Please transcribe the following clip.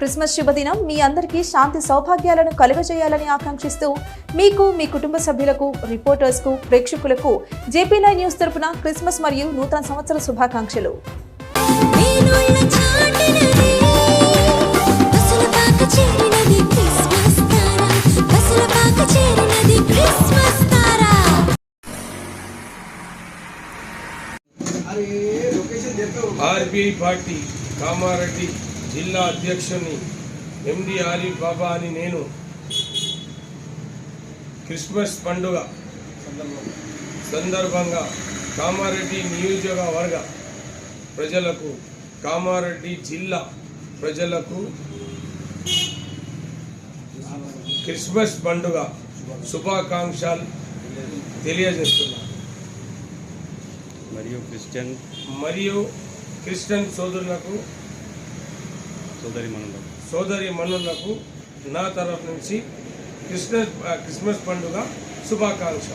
Christmas శుభదినం. మీ అందరికీ శాంతి సౌభాగ్యాలను కలుగజేయాలని ఆకాంక్షిస్తూ మీకు మీ కుటుంబ సభ్యులకు రిపోర్టర్స్కు ప్రేక్షకులకు జేపీ నైన్ న్యూస్ తరపున క్రిస్మస్ మరియు నూతన సంవత్సర శుభాకాంక్షలు. ఆర్బీఐ పార్టీ కామారెడ్డి. జిల్లా అధ్యక్షుని ఎండి ఆరిఫ్ బాబా అని నేను క్రిస్మస్ పండుగ సందర్భంగా కామారెడ్డి నియోజకవర్గ ప్రజలకు కామారెడ్డి జిల్లా ప్రజలకు క్రిస్మస్ పండుగ శుభాకాంక్షలు తెలియజేస్తున్నాను. మరియు క్రిస్టియన్ మరియు క్రిస్టియన్ సోదరులకు సోదరి మనులకు. సోదరి మనులకు నా తరఫు నుంచి క్రిస్మస్ క్రిస్మస్ పండుగ శుభాకాంక్ష